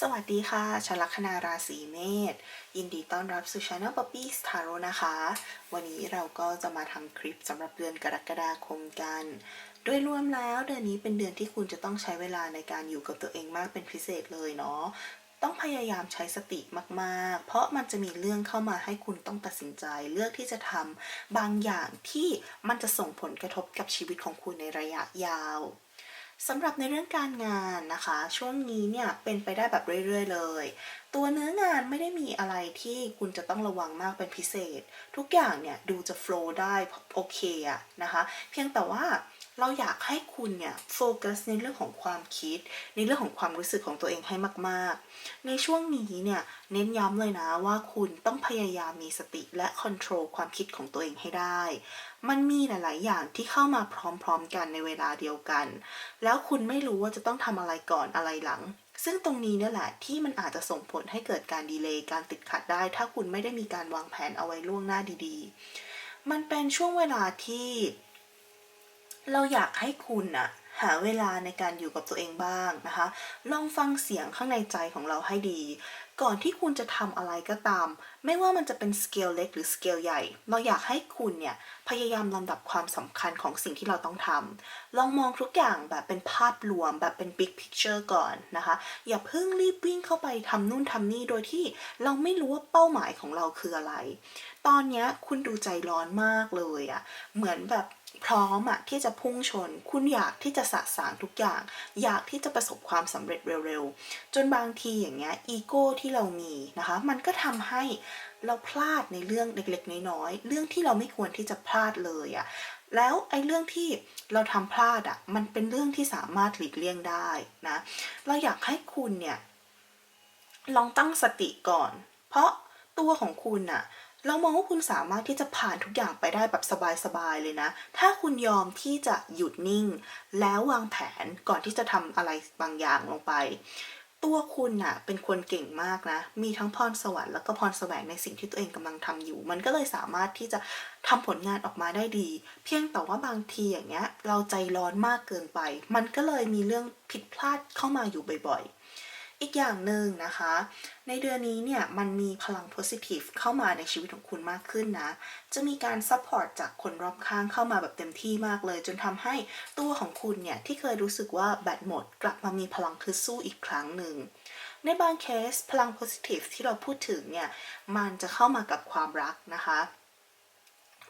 สวัสดีค่ะชลัคนาราศีเมษยินดีต้อนรับสู่ช anel Poppy s t a r o นะคะ วันนี้เราก็จะมาทำคลิปสำหรับเดือนกรกฎาคมกัน โดยรวมแล้วเดือนนี้เป็นเดือนที่คุณจะต้องใช้เวลาในการอยู่กับตัวเองมากเป็นพิเศษเลยเนาะต้องพยายามใช้สติมากๆ เพราะมันจะมีเรื่องเข้ามาให้คุณต้องตัดสินใจเลือกที่จะทำบางอย่างที่มันจะส่งผลกระทบกับชีวิตของคุณในระยะยาว สำหรับในเรื่องการงานนะคะ ช่วงนี้เนี่ยเป็นไปได้แบบเรื่อยๆเลย ตัวเนื้องานไม่ได้มีอะไรที่คุณจะต้องระวังมากเป็นพิเศษ ทุกอย่างเนี่ยดูจะโฟล์ได้โอเคอะนะคะ เพียงแต่ว่า เราอยากให้คุณเนี่ยโฟกัสในเรื่องของความคิด ในเรื่องของความรู้สึกของตัวเองให้มากๆ ในช่วงนี้เนี่ยเน้นย้ำเลยนะว่าคุณต้องพยายามมีสติและคอนโทรลความคิดของตัวเองให้ได้ มันมีหลาย ๆ อย่างที่เข้ามาพร้อม ๆ กันในเวลาเดียวกัน แล้วคุณไม่รู้ว่าจะต้องทำอะไรก่อนอะไรหลังซึ่งตรงนี้เนี่ยแหละที่มันอาจจะส่งผลให้เกิดการดีเลย์การติดขัดได้ ถ้าคุณไม่ได้มีการวางแผนเอาไว้ล่วงหน้าดีๆ มันเป็นช่วงเวลาที่ เราอยากให้คุณอะหาเวลาในการอยู่กับตัวเองบ้างนะคะ ลองฟังเสียงข้างในใจของเราให้ดี ก่อนที่คุณจะทำอะไรก็ตาม ไม่ว่ามันจะเป็นสเกลเล็กหรือสเกลใหญ่ เราอยากให้คุณเนี่ยพยายามลำดับความสำคัญของสิ่งที่เราต้องทำลองมองทุกอย่างแบบเป็นภาพรวมแบบเป็น big picture ก่อนนะคะ อย่าเพิ่งรีบวิ่งเข้าไปทำนู่นทำนี่โดยที่เราไม่รู้ว่าเป้าหมายของเราคืออะไร ตอนนี้คุณดูใจร้อนมากเลยอะเหมือนแบบ พร้อมอะที่จะพุ่งชน คุณอยากที่จะสะสางทุกอย่าง อยากที่จะประสบความสำเร็จเร็วๆ จนบางทีอย่างเงี้ยอีโก้ที่เรามีนะคะ มันก็ทำให้เราพลาดในเรื่องเล็กๆ น้อยๆ เรื่องที่เราไม่ควรที่จะพลาดเลยอะแล้วไอ้เรื่องที่เราทำพลาดอะมันเป็นเรื่องที่สามารถหลีกเลี่ยงได้นะ เราอยากให้คุณเนี่ยลองตั้งสติก่อน เพราะตัวของคุณน่ะ เรามองว่าคุณสามารถที่จะผ่านทุกอย่างไปได้แบบสบายๆเลยนะ ถ้าคุณยอมที่จะหยุดนิ่ง แล้ววางแผนก่อนที่จะทำอะไรบางอย่างลงไป ตัวคุณน่ะเป็นคนเก่งมากนะ มีทั้งพรสวรรค์แล้วก็พรแสวงในสิ่งที่ตัวเองกำลังทำอยู่ มันก็เลยสามารถที่จะทำผลงานออกมาได้ดี เพียงแต่ว่าบางทีอย่างเงี้ย เราใจร้อนมากเกินไป มันก็เลยมีเรื่องผิดพลาดเข้ามาอยู่บ่อยๆ อีกอย่างหนึ่งนะคะ ในเดือนนี้เนี่ยมันมีพลัง positive เข้ามาในชีวิตของคุณมากขึ้นนะ จะมีการ support จากคนรอบข้างเข้ามาแบบเต็มที่มากเลย จนทำให้ตัวของคุณเนี่ยที่เคยรู้สึกว่าแบตหมด กลับมามีพลังคือสู้อีกครั้งหนึ่งในบางเคสพลัง positive ที่เราพูดถึงเนี่ยมันจะเข้ามากับความรักนะคะ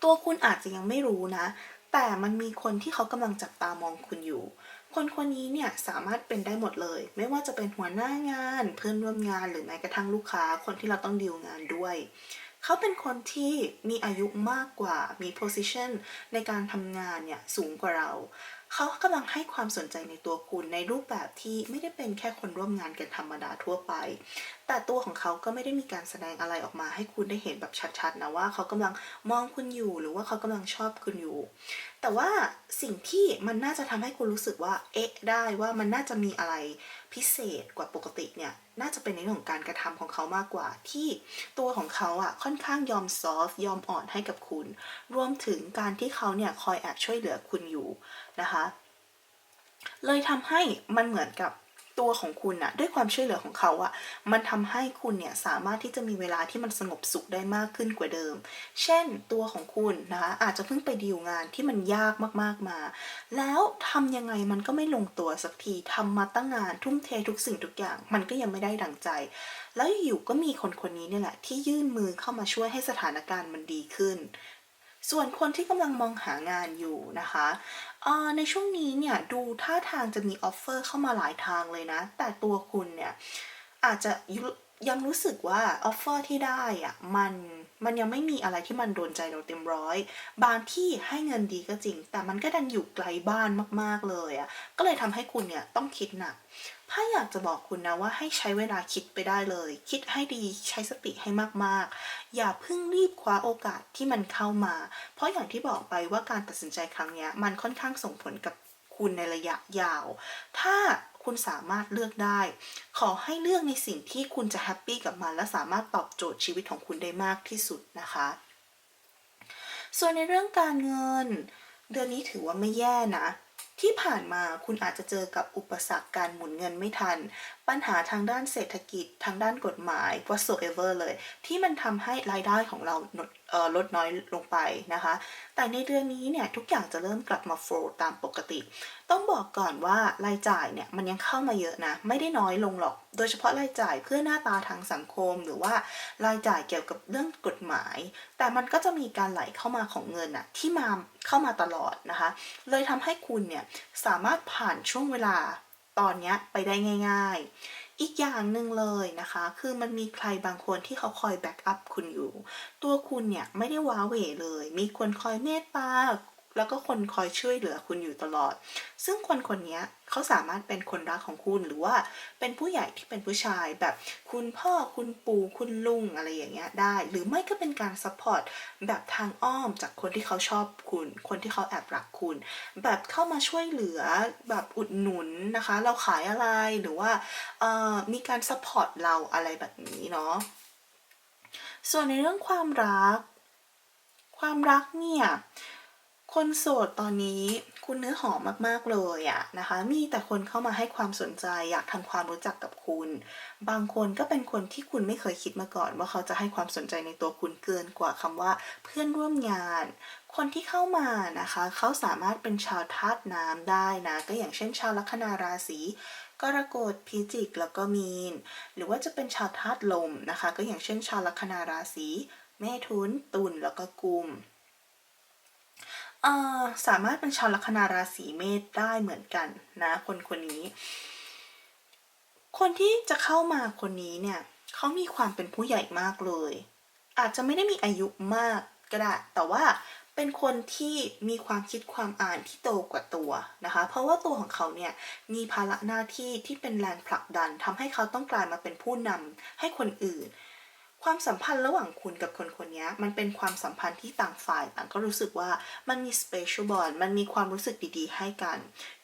ตัวคุณอาจจะยังไม่รู้นะ แต่มันมีคนที่เขากำลังจับตามองคุณอยู่ คนคนนี้เนี่ยสามารถเป็นได้หมดเลย ไม่ว่าจะเป็นหัวหน้างาน เพื่อนร่วมงานหรือแม้กระทั่งลูกค้า คนที่เราต้องดีลงานด้วย เขาเป็นคนที่มีอายุมากกว่ามี position ในการทำงานเนี่ยสูงกว่าเรา เขากำลังให้ความสนใจในตัวคุณในรูปแบบที่ไม่ได้เป็นแค่คนร่วมงานกันธรรมดาทั่วไปแต่ตัวของเขาก็ไม่ได้มีการแสดงอะไรออกมาให้คุณได้เห็นแบบชัดๆนะว่าเขากำลังมองคุณอยู่หรือว่าเขากำลังชอบคุณอยู่ แต่ว่าสิ่งที่มันน่าจะทำให้คุณรู้สึกว่าเอ๊ะได้ว่ามันน่าจะมีอะไรพิเศษกว่าปกติเนี่ยน่าจะเป็นในเรื่องของการกระทำของเขามากกว่า ที่ตัวของเขาอะค่อนข้างยอมซอฟยอมอ่อนให้กับคุณ รวมถึงการที่เขาเนี่ยคอยแอบช่วยเหลือคุณอยู่นะคะ เลยทำให้มันเหมือนกับ ตัวของคุณอะด้วยความช่วยเหลือของเขาอะมันทำให้คุณเนี่ยสามารถที่จะมีเวลาที่มันสงบสุขได้มากขึ้นกว่าเดิม เช่นตัวของคุณนะคะอาจจะเพิ่งไปดีลงานที่มันยากมากๆมา แล้วทำยังไงมันก็ไม่ลงตัวสักทีทำมาตั้งงานทุ่มเททุกสิ่งทุกอย่าง มันก็ยังไม่ได้ดังใจ แล้วอยู่ก็มีคนคนนี้เนี่ยแหละที่ยื่นมือเข้ามาช่วยให้สถานการณ์มันดีขึ้นส่วนคนที่กำลังมองหางานอยู่นะคะ เอ่อในช่วงนี้เนี่ยดูท่าทางจะมีออฟเฟอร์เข้ามาหลายทางเลยนะ แต่ตัวคุณเนี่ยอาจจะยังรู้สึกว่าออฟเฟอร์ที่ได้อะมันมันยังไม่มีอะไรที่มันโดนใจเราเต็มร้อย บางที่ให้เงินดีก็จริง แต่มันก็ดันอยู่ไกลบ้านมากๆเลยอะก็เลยทำให้คุณเนี่ยต้องคิดหนัก ถ้าอยากจะบอกคุณนะว่าให้ใช้เวลาคิดไปได้เลย คิดให้ดีใช้สติให้มากๆ อย่าเพิ่งรีบคว้าโอกาสที่มันเข้ามา เพราะอย่างที่บอกไปว่าการตัดสินใจครั้งนี้มันค่อนข้างส่งผลกับคุณในระยะยาว ถ้าคุณสามารถเลือกได้ ขอให้เลือกในสิ่งที่คุณจะแฮปปี้กับมัน และสามารถตอบโจทย์ชีวิตของคุณได้มากที่สุดนะคะ ส่วนในเรื่องการเงิน เดือนนี้ถือว่าไม่แย่นะ ที่ผ่านมาคุณอาจจะเจอกับอุปสรรคการหมุนเงินไม่ทัน ปัญหาทางด้านเศรษฐกิจ ทางด้านกฎหมาย whatsoever เลย ที่มันทำให้รายได้ของเรา ลดน้อยลงไปนะคะ แต่ในเดือนนี้เนี่ยทุกอย่างจะเริ่มกลับมาโฟลตามปกติ ต้องบอกก่อนว่ารายจ่ายเนี่ยมันยังเข้ามาเยอะนะ ไม่ได้น้อยลงหรอก โดยเฉพาะรายจ่ายเพื่อหน้าตาทางสังคม หรือว่ารายจ่ายเกี่ยวกับเรื่องกฎหมาย แต่มันก็จะมีการไหลเข้ามาของเงินอะที่มาเข้ามาตลอดนะคะ เลยทำให้คุณเนี่ยสามารถผ่านช่วงเวลาตอนนี้ไปได้ง่าย ๆ อีกอย่างหนึ่งเลยนะคะ คือมันมีใครบางคนที่เขาคอยแบ็กอัพคุณอยู่ ตัวคุณเนี่ยไม่ได้ว้าเหวเลย มีคนคอยเมตตา แล้วก็คนคอยช่วยเหลือคุณอยู่ตลอด ซึ่งคนคนนี้เขาสามารถเป็นคนรักของคุณหรือว่าเป็นผู้ใหญ่ที่เป็นผู้ชายแบบคุณพ่อคุณปู่คุณลุงอะไรอย่างเงี้ยได้ หรือไม่ก็เป็นการซัพพอร์ตแบบทางอ้อมจากคนที่เขาชอบคุณ คนที่เขาแอบรักคุณ แบบเข้ามาช่วยเหลือแบบอุดหนุนนะคะ เราขายอะไรหรือว่ามีการซัพพอร์ตเราอะไรแบบนี้เนาะส่วนในเรื่องความรัก ความรักเนี่ย คนโสดตอนนี้คุณเนื้อหอมมากๆเลยอะนะคะ มีแต่คนเข้ามาให้ความสนใจอยากทำความรู้จักกับคุณ บางคนก็เป็นคนที่คุณไม่เคยคิดมาก่อน ว่าเขาจะให้ความสนใจในตัวคุณเกินกว่าคำว่าเพื่อนร่วมงาน คนที่เข้ามานะคะ เขาสามารถเป็นชาวธาตุน้ำได้นะ ก็อย่างเช่นชาวลัคนาราศีกรกฎพิจิกแล้วก็มีน หรือว่าจะเป็นชาวธาตุลมนะคะ ก็อย่างเช่นชาวลัคนาราศีเมถุนตุลแล้วก็กุม เอ่อสามารถเป็นชาวลัคนาราศีเมษได้เหมือนกันนะ คนคนนี้ คนที่จะเข้ามาคนนี้เนี่ยเขามีความเป็นผู้ใหญ่มากเลย อาจจะไม่ได้มีอายุมากก็ได้แต่ว่าเป็นคนที่มีความคิดความอ่านที่โตกว่าตัวนะคะ เพราะว่าตัวของเขาเนี่ยมีภาระหน้าที่ที่เป็นแรงผลักดันทำให้เขาต้องกลายมาเป็นผู้นำให้คนอื่น ความสัมพันธ์ระหว่างคุณกับคนคนนี้มันเป็นความสัมพันธ์ที่ต่างฝ่ายต่างก็รู้สึกว่ามันมี special bond มันมีความรู้สึกดีๆ ให้กัน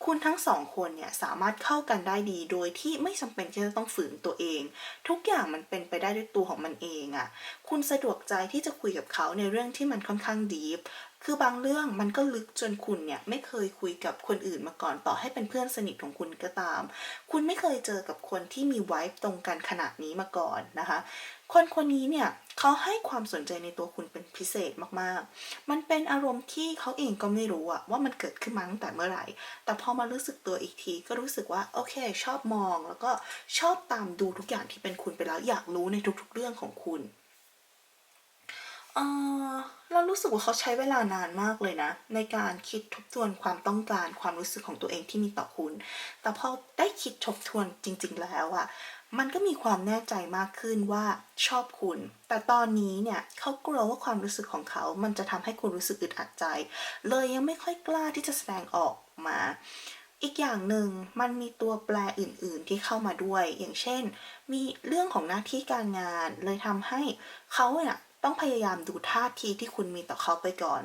คุณทั้งสองคนเนี่ยสามารถเข้ากันได้ดี โดยที่ไม่จำเป็นที่จะต้องฝืนตัวเอง ทุกอย่างมันเป็นไปได้ด้วยตัวของมันเองอะ่ะ คุณสะดวกใจที่จะคุยกับเขาในเรื่องที่มันค่อนข้างดีฟ คือบางเรื่องมันก็ลึกจนคุณเนี่ยไม่เคยคุยกับคนอื่นมาก่อนต่อให้เป็นเพื่อนสนิทของคุณก็ตาม คุณไม่เคยเจอกับคนที่มีไวฟ์ตรงกันขนาดนี้มาก่อนนะคะ คนคนนี้เนี่ยเขาให้ความสนใจในตัวคุณเป็นพิเศษมากๆ มันเป็นอารมณ์ที่เขาเองก็ไม่รู้อะว่ามันเกิดขึ้นมาตั้งแต่เมื่อไหร่ แต่พอมารู้สึกตัวอีกทีก็รู้สึกว่าโอเค ชอบมองแล้วก็ชอบตามดูทุกอย่างที่เป็นคุณไปแล้วอยากรู้ในทุกๆเรื่องของคุณ เออเรารู้สึกว่าเขาใช้เวลานานมากเลยนะ ในการคิดทบทวนความต้องการความรู้สึกของตัวเองที่มีต่อคุณ แต่พอได้คิดทบทวนจริง ๆ แล้วอะมันก็มีความแน่ใจมากขึ้นว่าชอบคุณ แต่ตอนนี้เนี่ยเขากลัวว่าความรู้สึกของเขา มันจะทำให้คุณรู้สึกอึดอัดใจ เลยยังไม่ค่อยกล้าที่จะแสดงออกมา อีกอย่างหนึ่งมันมีตัวแปรอื่น ๆ ที่เข้ามาด้วย อย่างเช่น มีเรื่องของหน้าที่การงาน เลยทำให้เขาเนี่ย ต้องพยายามดูท่าทีที่คุณมีต่อเขาไปก่อน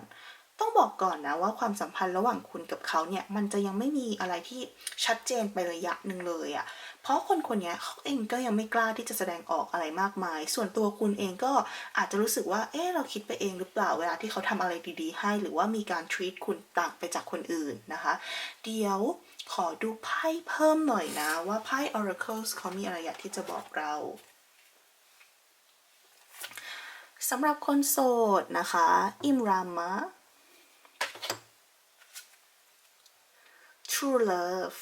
ต้องบอกก่อนนะว่าความสัมพันธ์ระหว่างคุณกับเขาเนี่ย มันจะยังไม่มีอะไรที่ชัดเจนไประยะหนึ่งเลยอะ่ะ เพราะคนคนนี้เขาเองก็ยังไม่กล้าที่จะแสดงออกอะไรมากมาย ส่วนตัวคุณเองก็อาจจะรู้สึกว่า เออเราคิดไปเองหรือเปล่าเวลาที่เขาทำอะไรดีๆ ให้ หรือว่ามีการ treat คุณต่างไปจากคนอื่นนะคะ เดี๋ยวขอดูไพ่เพิ่มหน่อยนะว่าไพ่ oracles เขามีอะไรอยากที่จะบอกเรา สำหรับคนโสดนะคะ อิมรามะ True Love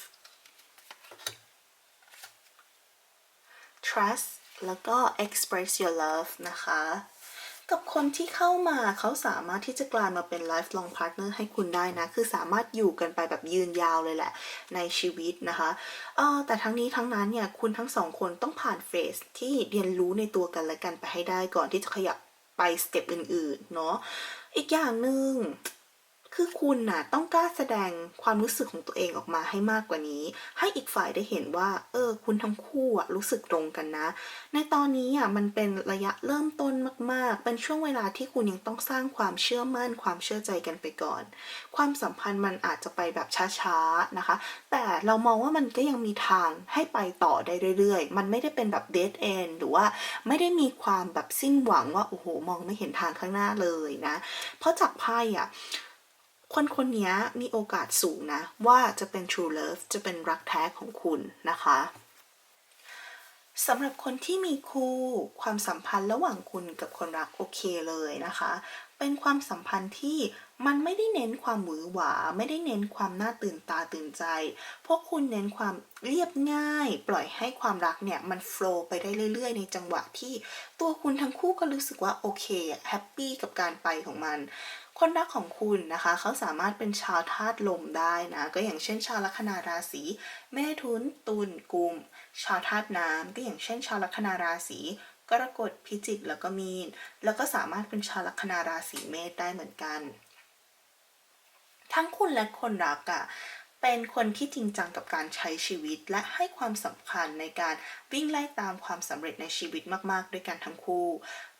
Trust แล้วก็ Express Your Love นะคะ กับคนที่เข้ามาเขาสามารถที่จะกลายมาเป็น lifelong partner ให้คุณได้นะ คือสามารถอยู่กันไปแบบยืนยาวเลยแหละ ในชีวิตนะคะออแต่ทั้งนี้ทั้งนั้นเนี่ย คุณทั้งสองคนต้องผ่านเฟสที่เรียนรู้ในตัวกันและกันไปให้ได้ก่อนที่จะขยับ ไปสเต็ปอื่นๆ เนาะอีกอย่างหนึ่ง คือคุณน่ะต้องกล้าแสดงความรู้สึกของตัวเองออกมาให้มากกว่านี้ ให้อีกฝ่ายได้เห็นว่า เออ คุณทั้งคู่อะรู้สึกตรงกันนะ ในตอนนี้อะมันเป็นระยะเริ่มต้นมาก ๆ เป็นช่วงเวลาที่คุณยังต้องสร้างความเชื่อมั่น ความเชื่อใจกันไปก่อน ความสัมพันธ์มันอาจจะไปแบบช้า ๆ นะคะ แต่เรามองว่ามันก็ยังมีทางให้ไปต่อได้เรื่อย ๆ มันไม่ได้เป็นแบบ dead end หรือว่าไม่ได้มีความแบบสิ้นหวังว่าโอ้โหมองไม่เห็นทางข้างหน้าเลยนะ เพราะจากไพ่อะ คนคนนี้มีโอกาสสูงนะ ว่าจะเป็น true love จะเป็นรักแท้ของคุณนะคะสำหรับคนที่มีคู่ความสัมพันธ์ระหว่างคุณกับคนรักโอเคเลยนะคะ เป็นความสัมพันธ์ที่มันไม่ได้เน้นความหวือหวา ไม่ได้เน้นความน่าตื่นตาตื่นใจ พวกคุณเน้นความเรียบง่าย ปล่อยให้ความรักเนี่ย มันโฟล์ไปได้เรื่อยๆ ในจังหวะที่ตัวคุณทั้งคู่ก็รู้สึกว่าโอเคแฮปปี้กับการไปของมัน คนรักของคุณนะคะ เขาสามารถเป็นชาวธาตุลมได้นะ ก็อย่างเช่นชาวลัคนาราศีเมถุนตุลกุม ชาวธาตุน้ำก็อย่างเช่น ชาวลัคนาราศี กรกฎพิจิกแล้วก็มีน แล้วก็สามารถเป็นชาวลัคนาราศีเมษได้เหมือนกัน ทั้งคุณและคนรักอะ่ะเป็นคนที่จริงจังกับการใช้ชีวิตและให้ความสำคัญในการวิ่งไล่ตามความสำเร็จในชีวิตมาก ๆ ด้วยกันทั้งคู่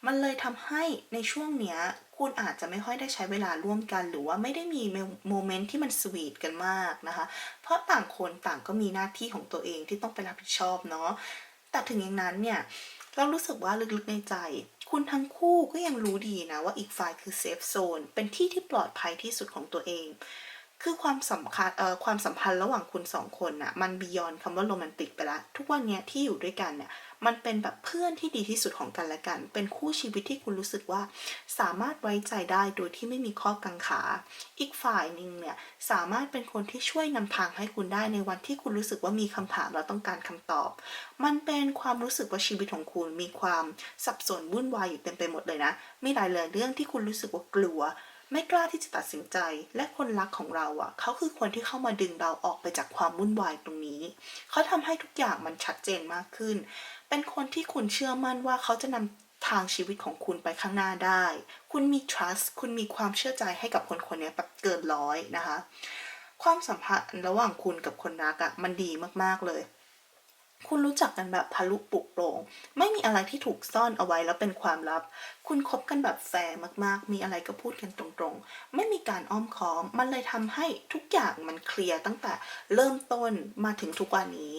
มันเลยทำให้ในช่วงเนี้ยคุณอาจจะไม่ค่อยได้ใช้เวลาร่วมกัน หรือว่าไม่ได้มีโมเมนต์ที่มันสวีทกันมากนะคะ เพราะต่างคนต่างก็มีหน้าที่ของตัวเองที่ต้องไปรับผิดชอบเนาะแต่ถึงอย่างนั้นเนี่ย เรารู้สึกว่าลึกๆในใจ คุณทั้งคู่ก็ยังรู้ดีนะว่าอีกฝ่ายคือเซฟโซนเป็นที่ที่ปลอดภัยที่สุดของตัวเอง คือความสำคัญเอ่อความสัมพันธ์ระหว่างคุณสองคนน่ะมันบียอนคำว่าโรแมนติกไปละ ทุกวันเนี้ยที่อยู่ด้วยกันเนี่ยมันเป็นแบบเพื่อนที่ดีที่สุดของกันและกัน เป็นคู่ชีวิตที่คุณรู้สึกว่า สามารถไว้ใจได้โดยที่ไม่มีข้อกังขา อีกฝ่ายหนึ่งเนี่ยสามารถเป็นคนที่ช่วยนำทางให้คุณได้ในวันที่คุณรู้สึกว่ามีคำถามและต้องการคำตอบ มันเป็นความรู้สึกว่าชีวิตของคุณมีความสับสนวุ่นวายอยู่เต็มไปหมดเลยนะ มีหลายเรื่องที่คุณรู้สึกว่ากลัว ไม่กล้าที่จะตัดสินใจ และคนรักของเราอะ เขาคือคนที่เข้ามาดึงเราออกไปจากความวุ่นวายตรงนี้ เขาทำให้ทุกอย่างมันชัดเจนมากขึ้น เป็นคนที่คุณเชื่อมั่นว่าเขาจะนำทางชีวิตของคุณไปข้างหน้าได้ คุณมี trust คุณมีความเชื่อใจให้กับคนคนนี้แบบเกินร้อยนะคะ ความสัมพันธ์ระหว่างคุณกับคนรักอะมันดีมากๆเลย คุณรู้จักกันแบบทะลุปลุกโปรงไม่มีอะไรที่ถูกซ่อนเอาไว้แล้วเป็นความลับ คุณคบกันแบบแฟร์มากๆ มีอะไรก็พูดกันตรงๆ ไม่มีการอ้อมค้อม มันเลยทำให้ทุกอย่างมันเคลียร์ตั้งแต่เริ่มต้นมาถึงทุกวันนี้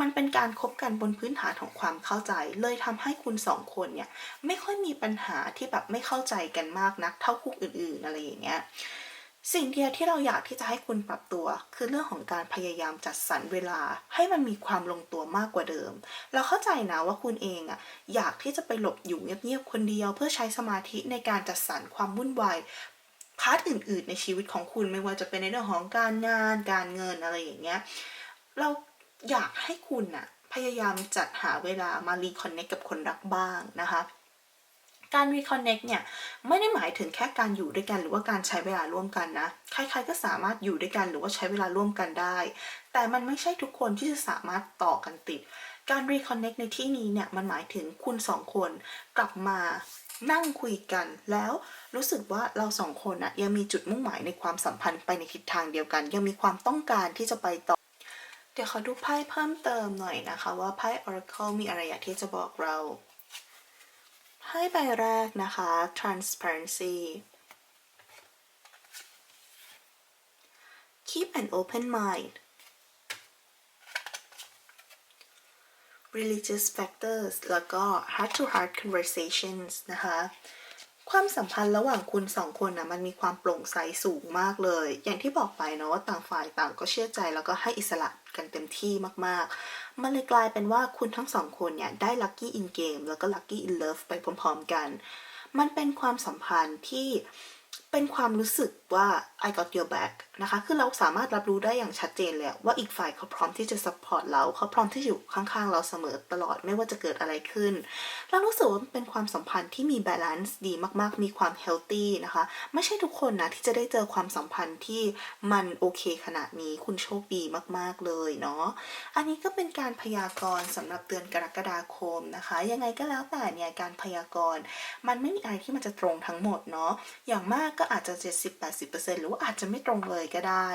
มันเป็นการคบกันบนพื้นฐานของความเข้าใจ เลยทำให้คุณสองคนเนี่ยไม่ค่อยมีปัญหาที่แบบไม่เข้าใจกันมากนักเท่าคู่อื่นๆอะไรอย่างเงี้ย สิ่งเดียวที่เราอยากที่จะให้คุณปรับตัว คือเรื่องของการพยายามจัดสรรเวลาให้มันมีความลงตัวมากกว่าเดิม เราเข้าใจนะว่าคุณเองอะอยากที่จะไปหลบอยู่เงียบๆคนเดียว เพื่อใช้สมาธิในการจัดสรรความวุ่นวายพาร์ทอื่น ๆ ในชีวิตของคุณไม่ว่าจะเป็นในเรื่องของการงานการเงินอะไรอย่างเงี้ยเราอยากให้คุณอะพยายามจัดหาเวลามารีคอนเนคกับคนรักบ้างนะคะ การ reconnect เนี่ยไม่ได้หมายถึงแค่การอยู่ด้วยกัน หรือว่าการใช้เวลาร่วมกันนะ ใครๆก็สามารถอยู่ด้วยกันหรือว่าใช้เวลาร่วมกันได้ แต่มันไม่ใช่ทุกคนที่จะสามารถต่อกันติด การ reconnect ในที่นี้เนี่ยมันหมายถึงคุณสองคนกลับมานั่งคุยกันแล้วรู้สึกว่าเราสองคนอะยังมีจุดมุ่งหมายในความสัมพันธ์ไปในทิศทางเดียวกัน ยังมีความต้องการที่จะไปต่อ เดี๋ยวขอดูไพ่เพิ่มเติมหน่อยนะคะ ว่าไพ่ Oracle มีอะไรอยากที่จะบอกเรา ไพ่ใบแรกนะคะ transparency keep an open mind religious factors แล้วก็ heart to heart conversations นะคะ ความสัมพันธ์ระหว่างคุณสองคนนะมันมีความโปร่งใสสูงมากเลย อย่างที่บอกไปเนาะว่าต่างฝ่ายต่างก็เชื่อใจแล้วก็ให้อิสระ กันเต็มที่มากๆ มันเลยกลายเป็นว่าคุณทั้งสองคนเนี่ย ได้ lucky in game แล้วก็ lucky in love ไปพร้อมๆกัน มันเป็นความสัมพันธ์ที่ เป็นความรู้สึกว่า I got your back นะคะ คือเราสามารถรับรู้ได้อย่างชัดเจนเลยว่าอีกฝ่ายเขาพร้อมที่จะ support เรา เขาพร้อมที่จะอยู่ข้างๆ เราเสมอตลอดไม่ว่าจะเกิดอะไรขึ้น เรารู้สึกว่ามันเป็นความสัมพันธ์ที่มี balance ดีมากๆ มีความ healthy นะคะ ไม่ใช่ทุกคนนะที่จะได้เจอความสัมพันธ์ที่มันโอเคขนาดนี้คุณโชคดีมากๆเลยเนาะ อันนี้ก็เป็นการพยากรณ์สำหรับเดือนกรกฎาคมนะคะ ยังไงก็แล้วแต่เนี่ยการพยากรณ์มันไม่มีอะไรที่มันจะตรงทั้งหมดเนาะ อย่างมากก็ก็อาจจะ 70-80%หรือว่าอาจจะไม่ตรงเลยก็ได้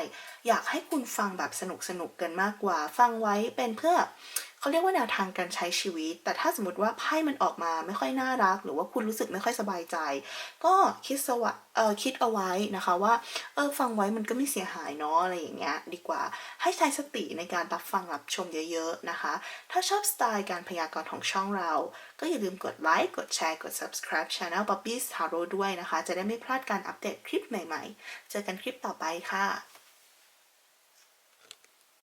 อยากให้คุณฟังแบบสนุกสนุกกันมากกว่า ฟังไว้เป็นเพื่อ เขาเรียกว่าแนวทางการใช้ชีวิต แต่ถ้าสมมติว่าไพ่มันออกมาไม่ค่อยน่ารัก หรือว่าคุณรู้สึกไม่ค่อยสบายใจ ก็คิดสวะเออคิดเอาไว้นะคะว่าเออฟังไว้มันก็ไม่เสียหายเนาะอะไรอย่างเงี้ยดีกว่าให้ใช้สติในการรับฟังรับชมเยอะๆนะคะ ถ้าชอบสไตล์การพยากรณ์ของช่องเรา ก็อย่าลืมกดไลค์กดแชร์กด subscribe channel Poppy's Tarot ด้วยนะคะ จะได้ไม่พลาดการอัปเดตคลิปใหม่ๆ เจอกันคลิปต่อไปค่ะ